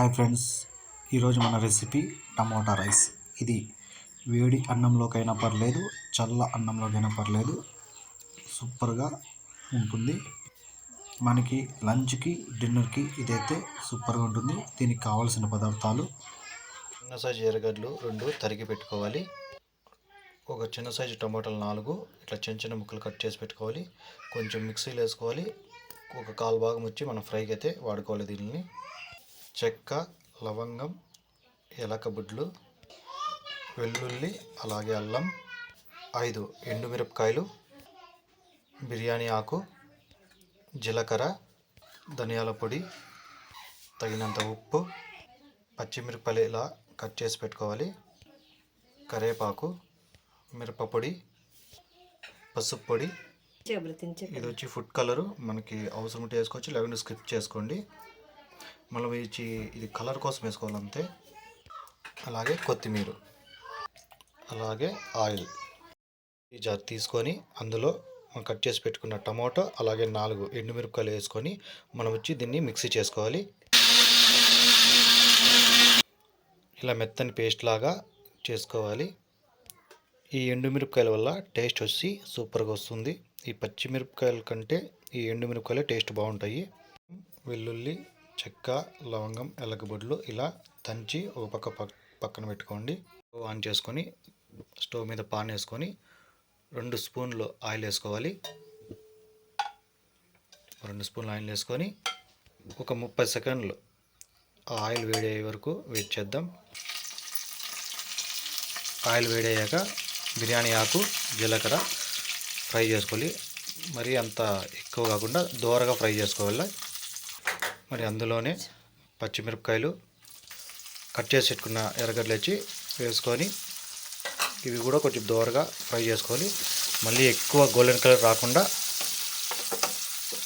Hi friends ఈరోజు మన recipe టమాటా rice ఇది వేడి అన్నంలోకైనా పర్లేదు చల్ల అన్నంలోకైనా పర్లేదు సూపర్గా ఉంటుంది. మనకి లంచ్కి డిన్నర్కి ఇదైతే సూపర్గా ఉంటుంది. దీనికి కావాల్సిన పదార్థాలు చిన్న సైజు ఎర్రగడ్డలు రెండు తరిగి పెట్టుకోవాలి. ఒక చిన్న సైజు టమాటాలు నాలుగు ఇట్లా చిన్న చిన్న ముక్కలు కట్ చేసి పెట్టుకోవాలి. కొంచెం మిక్సీలో వేసుకోవాలి. ఒక కాలు భాగం వచ్చి మనం ఫ్రైకి అయితే వాడుకోవాలి దీనిని. చెక్క లవంగం ఎలక బుడ్లు వెల్లుల్లి అలాగే అల్లం ఐదు ఎండుమిరపకాయలు బిర్యానీ ఆకు జీలకర్ర ధనియాల పొడి తగినంత ఉప్పు పచ్చిమిరపకాయలు ఇలా కట్ చేసి పెట్టుకోవాలి. కరివేపాకు మిరప పొడి పసుపు పొడి. ఇది వచ్చి ఫుడ్ కలరు. మనకి అవసరం ఉంటే వేసుకోవచ్చు లేకుంటే స్కిప్ చేసుకోండి. మళ్ళీ వచ్చి ఇది కలర్ కోసం వేసుకోవాలంటే అలాగే కొత్తిమీర. అలాగే ఆయిల్. ఈ జార్ తీసుకొని అందులో మనం కట్ చేసి పెట్టుకున్న టమాటో అలాగే నాలుగు ఎండుమిరపకాయలు వేసుకొని మనం వచ్చి దీన్ని మిక్సీ చేసుకోవాలి. ఇలా మెత్తని పేస్ట్ లాగా చేసుకోవాలి. ఈ ఎండుమిరపకాయల వల్ల టేస్ట్ వచ్చి సూపర్గా వస్తుంది. ఈ పచ్చిమిరపకాయల కంటే ఈ ఎండుమిరపకాయలు టేస్ట్ బాగుంటాయి. వెల్లుల్లి చెక్క లవంగం ఎలకబొడ్లు ఇలా దంచి ఒక పక్క పక్కన పెట్టుకోండి. ఆన్ చేసుకొని స్టవ్ మీద పాన్ వేసుకొని రెండు స్పూన్లు ఆయిల్ వేసుకోవాలి. రెండు స్పూన్లు ఆయిల్ వేసుకొని ఒక ముప్పై సెకండ్లు ఆ ఆయిల్ వేడయ్యే వరకు వెయిట్ చేద్దాం. ఆయిల్ వేడయ్యాక బిర్యానీ ఆకు జీలకర్ర ఫ్రై చేసుకోవాలి. మరి అంత ఎక్కువ కాకుండా దోరగా ఫ్రై చేసుకోవాలి. మరి అందులోనే పచ్చిమిరపకాయలు కట్ చేసి పెట్టుకున్న ఎర్రగడ్డలు వచ్చి వేసుకొని ఇవి కూడా కొంచెం దోరగా ఫ్రై చేసుకోవాలి మళ్ళీ ఎక్కువ గోల్డెన్ కలర్ రాకుండా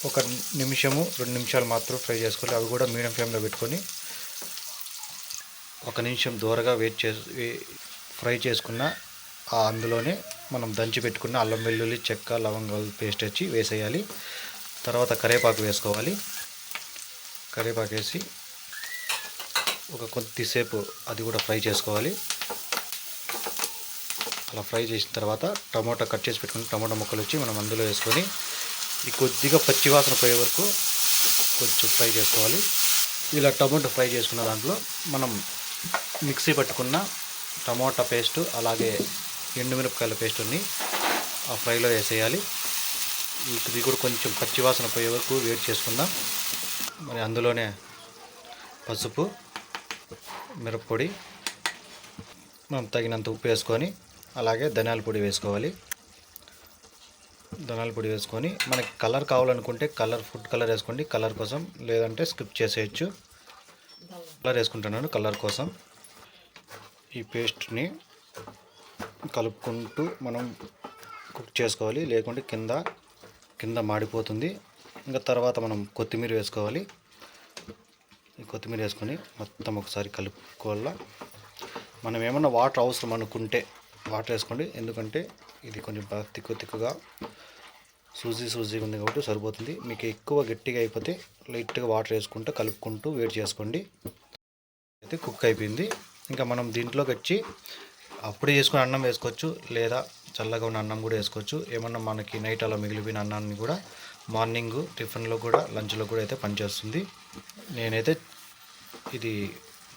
ఒక నిమిషము రెండు నిమిషాలు మాత్రం ఫ్రై చేసుకోవాలి. అవి కూడా మీడియం ఫ్లేమ్లో పెట్టుకొని ఒక నిమిషం దూరగా వెయిట్ చేసి ఫ్రై చేసుకున్న ఆ అందులోనే మనం దంచి పెట్టుకున్న అల్లం వెల్లుల్లి చెక్క లవంగాలు పేస్ట్ వచ్చి వేసేయాలి. తర్వాత కరివేపాకు వేసుకోవాలి. కరివేపాకు వేసి ఒక కొద్దిసేపు అది కూడా ఫ్రై చేసుకోవాలి. అలా ఫ్రై చేసిన తర్వాత టమాటా కట్ చేసి పెట్టుకుని టమాటా ముక్కలు వచ్చి మనం అందులో వేసుకొని ఈ కొద్దిగా పచ్చివాసన పోయే వరకు కొంచెం ఫ్రై చేసుకోవాలి. ఇలా టమాటో ఫ్రై చేసుకున్న దాంట్లో మనం మిక్సీ పట్టుకున్న టమోటా పేస్ట్ అలాగే ఎండుమిరపకాయల పేస్టుని ఆ ఫ్రైలో వేసేయాలి. ఇది కూడా కొంచెం పచ్చివాసన పోయే వరకు వేడి చేసుకుందాం. మరి అందులోనే పసుపు మిరప్పొడి మనం తగినంత ఉప్పు వేసుకొని అలాగే ధనియాల పొడి వేసుకోవాలి. ధనాల పొడి వేసుకొని మనకి కలర్ కావాలనుకుంటే కలర్ ఫుడ్ కలర్ వేసుకోండి. కలర్ కోసం లేదంటే స్కిప్ చేసేయచ్చు. కలర్ వేసుకుంటున్నాను కలర్ కోసం. ఈ పేస్ట్ని కలుపుకుంటూ మనం కుక్ చేసుకోవాలి. లేకుంటే కింద కింద మాడిపోతుంది. ఇంకా తర్వాత మనం కొత్తిమీర వేసుకోవాలి. ఈ కొత్తిమీర వేసుకొని మొత్తం ఒకసారి కలుపుకోవాల. మనం ఏమన్నా వాటర్ అవసరం అనుకుంటే వాటర్ వేసుకోండి. ఎందుకంటే ఇది కొంచెం బాగా తిక్కు తిక్కుగా సూజీ సూజీగా ఉంది కాబట్టి సరిపోతుంది. మీకు ఎక్కువ గట్టిగా అయిపోతే లైట్గా వాటర్ వేసుకుంటూ కలుపుకుంటూ వేడి చేసుకోండి. అయితే కుక్ అయిపోయింది. ఇంకా మనం దీంట్లోకి వచ్చి అప్పుడే చేసుకుని అన్నం వేసుకోవచ్చు లేదా చల్లగా ఉన్న అన్నం కూడా వేసుకోవచ్చు. ఏమన్నా మనకి నైట్ అలా మిగిలిపోయిన అన్నాన్ని కూడా మార్నింగ్ టిఫిన్లో కూడా లంచ్లో కూడా అయితే పనిచేస్తుంది. నేనైతే ఇది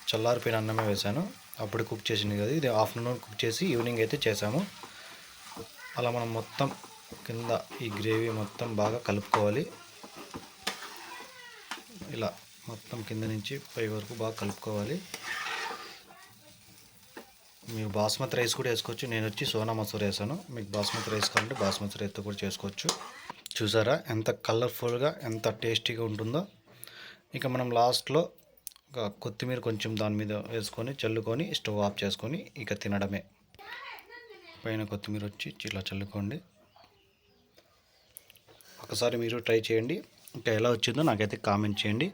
చల్లారిపోయిన అన్నమే వేశాను. అప్పుడు కుక్ చేసింది కదా ఇది ఆఫ్టర్నూన్ కుక్ చేసి ఈవినింగ్ అయితే చేసాము అలా మనం మొత్తం కింద ఈ గ్రేవీ మొత్తం బాగా కలుపుకోవాలి. ఇలా మొత్తం కింద నుంచి పై వరకు బాగా కలుపుకోవాలి. మీరు బాస్మతి రైస్ కూడా వేసుకోవచ్చు. నేను వచ్చి సోనా మసూర్ వేసాను. మీకు బాస్మతి రైస్ కావాలంటే బాస్మతి రైస్తో కూడా చేసుకోవచ్చు. చూసారా? ఎంత కలర్ఫుల్గా ఎంత టేస్టీగా ఉంటుందో. ఇక మనం లాస్ట్లో ఒక కొత్తిమీర కొంచెం దాని మీద వేసుకొని చల్లుకొని స్టవ్ ఆఫ్ చేసుకొని ఇక తినడమే. పైన కొత్తిమీర వచ్చి ఇలా చల్లుకోండి. ఒకసారి మీరు ట్రై చేయండి. ఇంకా ఎలా వచ్చిందో నాకైతే కామెంట్ చేయండి.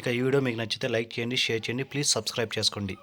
ఇక ఈ వీడియో మీకు నచ్చితే లైక్ చేయండి షేర్ చేయండి. ప్లీజ్ సబ్స్క్రైబ్ చేసుకోండి.